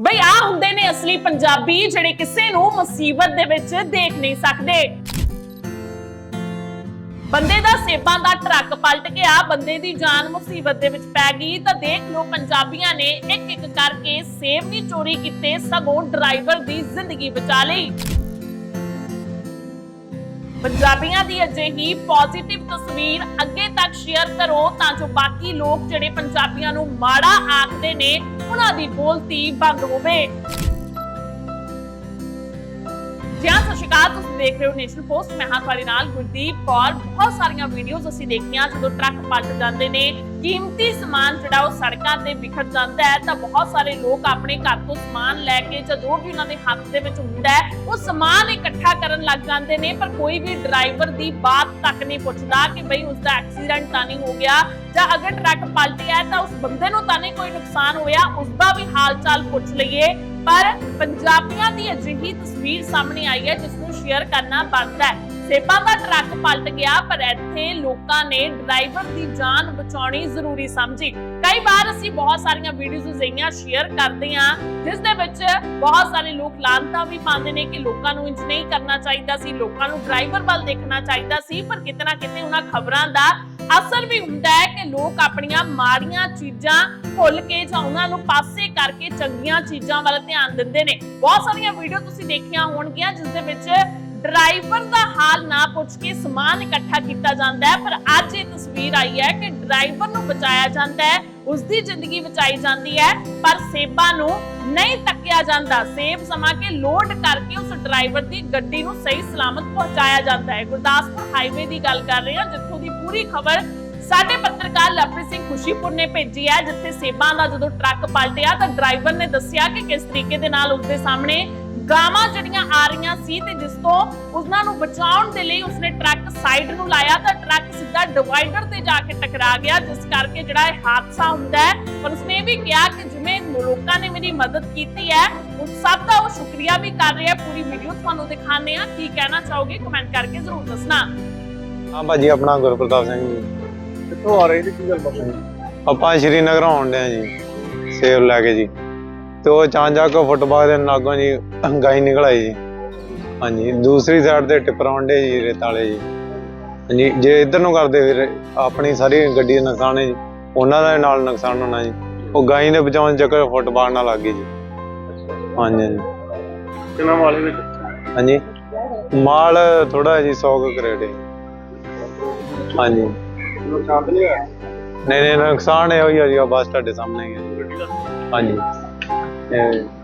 ਬਈ ਆ ਹੁੰਦੇ ਨੇ ਅਸਲੀ ਪੰਜਾਬੀ ਜਿਹੜੇ ਕਿਸੇ ਨੂੰ ਮੁਸੀਬਤ ਦੇ ਵਿੱਚ ਦੇਖ ਨਹੀਂ ਸਕਦੇ। ਬੰਦੇ ਦਾ ਸੇਬਾਂ ਦਾ ਟਰੱਕ ਪਲਟ ਗਿਆ, ਬੰਦੇ ਦੀ ਜਾਨ ਮੁਸੀਬਤ ਦੇ ਵਿੱਚ ਪੈ ਗਈ। ਤਾਂ ਦੇਖ ਲਓ ਪੰਜਾਬੀਆਂ ਨੇ ਇੱਕ ਇੱਕ ਕਰਕੇ ਸੇਬ ਨਹੀਂ ਚੋਰੀ ਕੀਤੇ, ਸਗੋਂ ਡਰਾਈਵਰ ਦੀ ਜ਼ਿੰਦਗੀ ਬਚਾ ਲਈ। ਪੰਜਾਬੀਆਂ ਦੀ ਅਜਿਹੀ ਪੋਜ਼ਿਟਿਵ ਤਸਵੀਰ ਅੱਗੇ ਤੱਕ ਸ਼ੇਅਰ ਕਰੋ ਤਾਂ ਜੋ ਬਾਕੀ ਲੋਕ ਜਿਹੜੇ ਪੰਜਾਬੀਆਂ ਨੂੰ ਮਾੜਾ ਆਖਦੇ ਨੇ ਉਹਨਾਂ ਦੀ ਬੋਲਤੀ ਬੰਦ ਹੋਵੇ। ਜਿਆ ਸਤਿ ਸ਼੍ਰੀ ਅਕਾਲ, ਤੁਸੀਂ ਦੇਖ ਰਹੇ ਹੋ ਨੈਸ਼ਨਲ ਪੋਸਟ। ਮੈਂ ਹਾਂ ਤੁਹਾਡੇ ਨਾਲ ਗੁਰਦੀਪ ਕੌਰ। ਬਹੁਤ ਸਾਰੀਆਂ ਵੀਡੀਓਜ਼ ਅਸੀਂ ਦੇਖੀਆਂ, ਜਦੋਂ ਟਰੱਕ ਪਲਟ ਜਾਂਦੇ ਨੇ, ਕੀਮਤੀ ਸਮਾਨ ਜਿਹੜਾ ਉਹ ਸੜਕਾਂ ਤੇ ਵਿਖਰ ਜਾਂਦਾ ਹੈ, ਤਾਂ ਬਹੁਤ ਸਾਰੇ ਲੋਕ ਆਪਣੇ ਘਰ ਤੋਂ ਸਮਾਨ ਲੈ ਕੇ ਜਾਂ ਜੋ ਵੀ ਉਹਨਾਂ ਦੇ ਹੱਥ ਦੇ ਵਿੱਚ ਹੁੰਦਾ ਹੈ, ਉਹ ਸਮਾਨ ਇਕੱਠਾ ਕਰਨ ਲੱਗ ਜਾਂਦੇ ਨੇ, ਪਰ ਕੋਈ ਵੀ ਡਰਾਈਵਰ ਦੀ ਬਾਤ ਤੱਕ ਨਹੀਂ ਪੁੱਛਦਾ ਕਿ ਬਈ ਉਸ ਦਾ ਐਕਸੀਡੈਂਟ ਤਾਂ ਨਹੀਂ ਹੋ ਗਿਆ, ਜਾਂ ਅਗਰ ਟਰੱਕ ਪਲਟਿਆ ਤਾਂ ਉਸ ਬੰਦੇ ਨੂੰ ਤਾਂ ਨਹੀਂ ਕੋਈ ਨੁਕਸਾਨ ਹੋਇਆ ਉਸ ਦਾ ਵੀ ਹਾਲ ਚਾਲ ਪੁੱਛ ਲਈਏ। ਪਰ ਪੰਜਾਬੀਆਂ ਦੀ ਅਜਿਹੀ ਤਸਵੀਰ ਸਾਹਮਣੇ ਆਈ ਹੈ, ਜਿਸ ਨੂੰ ਸ਼ੇਅਰ ਕਰਨਾ ਬਣਦਾ ਹੈ। ਸੇਬਾਂ ਦਾ ਟਰੱਕ ਪਲਟ ਗਿਆ, ਪਰ ਇੱਥੇ ਲੋਕਾਂ ਨੇ ਡਰਾਈਵਰ ਦੀ ਜਾਨ ਬਚਾਉਣੀ ਜ਼ਰੂਰੀ ਸਮਝੀ। ਕਈ ਵਾਰ ਅਸੀਂ ਬਹੁਤ ਸਾਰੀਆਂ ਵੀਡੀਓਜ਼ ਅਜਿਹੀਆਂ ਸ਼ੇਅਰ ਕਰਦੇ ਹਾਂ, ਜਿਸ ਦੇ ਵਿੱਚ ਬਹੁਤ ਸਾਰੇ ਲੋਕ ਲਾਂਤਾ ਵੀ ਪਾਉਂਦੇ ਨੇ ਕਿ ਲੋਕਾਂ ਨੂੰ ਇੰਜ ਨਹੀਂ ਕਰਨਾ ਚਾਹੀਦਾ ਸੀ, ਲੋਕਾਂ ਨੂੰ ਡਰਾਈਵਰ ਵੱਲ ਦੇਖਣਾ ਚਾਹੀਦਾ ਸੀ, ਪਰ ਕਿਤੇ ਨਾ ਕਿਤੇ ਉਹਨਾਂ ਖਬਰਾਂ ਦਾ ਅਸਰ ਵੀ ਹੁੰਦਾ ਹੈ ਕਿ ਲੋਕ ਆਪਣੀਆਂ ਮਾੜੀਆਂ ਚੀਜ਼ਾਂ ਭੁੱਲ ਕੇ ਜਾਂ ਉਹਨਾਂ ਨੂੰ ਪਾਸੇ ਕਰਕੇ ਚੰਗੀਆਂ ਚੀਜ਼ਾਂ ਵੱਲ ਧਿਆਨ ਦਿੰਦੇ ਨੇ। ਬਹੁਤ ਸਾਰੀਆਂ ਵੀਡੀਓ ਤੁਸੀਂ ਦੇਖੀਆਂ ਹੋਣਗੀਆਂ ਜਿਸ ਦੇ ਵਿੱਚ ਡਰਾਈਵਰ ਦਾ ਹਾਲ ਨਾ ਪੁੱਛ ਕੇ ਸਮਾਨ ਇਕੱਠਾ ਕੀਤਾ ਜਾਂਦਾ ਹੈ। ਪਰ ਅੱਜ ਇਹ ਤਸਵੀਰ ਆਈ ਹੈ ਕਿ ਡਰਾਈਵਰ ਨੂੰ ਬਚਾਇਆ ਜਾਂਦਾ ਹੈ। ਉਸ ਦੀ ਜ਼ਿੰਦਗੀ ਬਚਾਈ ਜਾਂਦੀ ਹੈ, ਪਰ ਸੇਬਾਂ ਨੂੰ ਨਹੀਂ ਤੱਕਿਆ ਜਾਂਦਾ। ਸੇਬ ਸਮਾ ਕੇ ਲੋਡ ਕਰਕੇ ਉਸ ਡਰਾਈਵਰ ਦੀ ਗੱਡੀ ਨੂੰ ਸਹੀ ਸਲਾਮਤ ਪਹੁੰਚਾਇਆ ਜਾਂਦਾ ਹੈ। ਗੁਰਦਾਸਪੁਰ ਹਾਈਵੇ ਦੀ ਗੱਲ ਕਰ ਰਹੇ ਹਾਂ, ਜਿੱਥੋਂ ਦੀ ਪੂਰੀ ਖਬਰ ਸਾਡੇ ਪੱਤਰਕਾਰ ਲਵਪ੍ਰੀਤ ਸਿੰਘ ਖੁਸ਼ੀਪੁਰ ਨੇ ਭੇਜੀ ਹੈ, ਜਿੱਥੇ ਸੇਬਾਂ ਦਾ ਜਦੋਂ ਟਰੱਕ ਪਲਟਿਆ ਤਾਂ ਡਰਾਈਵਰ ਨੇ ਦੱਸਿਆ ਕਿ ਕਿਸ ਤਰੀਕੇ ਦੇ ਨਾਲ ਉਸਦੇ ਸਾਹਮਣੇ ਗਾਵਾਂ ਜਿਹੜੀਆਂ ਆ ਰਹੀਆਂ ਸੀ ਤੇ ਜਿਸ ਤੋਂ ਉਹਨਾਂ ਨੂੰ ਬਚਾਉਣ ਦੇ ਲਈ ਉਸਨੇ ਟਰੱਕ ਸਾਈਡ ਨੂੰ ਲਾਇਆ ਤਾਂ ਟਰੱਕ ਸਿੱਧਾ ਡਿਵਾਈਡਰ ਤੇ ਜਾ ਕੇ ਟਕਰਾ ਗਿਆ ਜਿਸ ਕਰਕੇ ਜਿਹੜਾ ਇਹ ਹਾਦਸਾ ਹੁੰਦਾ ਹੈ। ਪਰ ਉਸਨੇ ਵੀ ਕਿਹਾ ਕਿ ਜਿਵੇਂ ਲੋਕਾਂ ਨੇ ਮੇਰੀ ਮਦਦ ਕੀਤੀ ਹੈ ਉਸ ਸਭ ਦਾ ਉਹ ਸ਼ੁਕਰੀਆ ਵੀ ਕਰ ਰਿਹਾ ਪੂਰੀ ਵੀਡੀਓ ਤੁਹਾਨੂੰ ਦਿਖਾਣੇ ਆ ਕੀ ਕਹਿਣਾ ਚਾਹੋਗੇ? ਕਮੈਂਟ ਕਰਕੇ ਜ਼ਰੂਰ ਦੱਸਣਾ। ਹਾਂ ਭਾਜੀ ਆਪਣਾ ਗੁਰਪ੍ਰਤਾਪ ਸਿੰਘ ਜੀ। ਕਿੱਥੋਂ ਆ ਰਹੇ ਜੀ? ਕੀ ਗੱਲ ਬਾਤ ਹੈ? ਆਪਾਂ ਸ਼੍ਰੀਨਗਰ ਆਉਣ ਡਿਆ ਜੀ। ਸੇਬ ਲੈ ਕੇ ਜੀ। ਤੇ ਉਹ ਚਾਂਜਾ ਕੋ ਫੁੱਟਬਾਲ ਦੇ ਨਾਗੋਂ ਜੀ ਗਾਈ ਨਿਕਲ ਆਈ ਜੀ। ਹਾਂਜੀ ਦੂਸਰੀ ਸਾਈਡ ਤੇ ਟਿੱਪਰ ਆਉਂਦੇ ਜੀ ਰੇਤਾਲੇ ਜੀ। ਹਾਂਜੀ ਜੇ ਇੱਧਰ ਨੂੰ ਕਰਦੇ ਫਿਰ ਆਪਣੀ ਸਾਰੀ ਗੱਡੀ ਦਾ ਨੁਕਸਾਨ ਹੈ ਜੀ। ਉਹਨਾਂ ਦਾ ਨਾਲ ਨੁਕਸਾਨ ਹੋਣਾ ਜੀ। ਉਹ ਗਾਈ ਦੇ ਬਚਾਉਣ ਚੱਕਰ ਫੁੱਟਬਾਲ ਨਾਲ ਲੱਗ ਗਈ ਜੀ। ਹਾਂਜੀ ਹਾਂਜੀ। ਕਿੰਨਾ ਵਾਲੇ ਵਿੱਚ ਹਾਂਜੀ। ਮਾਲ ਥੋੜਾ ਜੀ 100 ਕੁ ਕਰੇਟ ਹਾਂਜੀ। ਨੁਕਸਾਨ ਨਹੀਂ ਹੋਇਆ? ਨਹੀਂ ਨਹੀਂ ਨੁਕਸਾਨ ਇਹ ਹੋਈ ਆ ਜੀ ਬਸ ਤੁਹਾਡੇ ਸਾਹਮਣੇ ਹੀ ਹੈ ਗੱਡੀ ਦਾ ਹਾਂਜੀ ਇਹ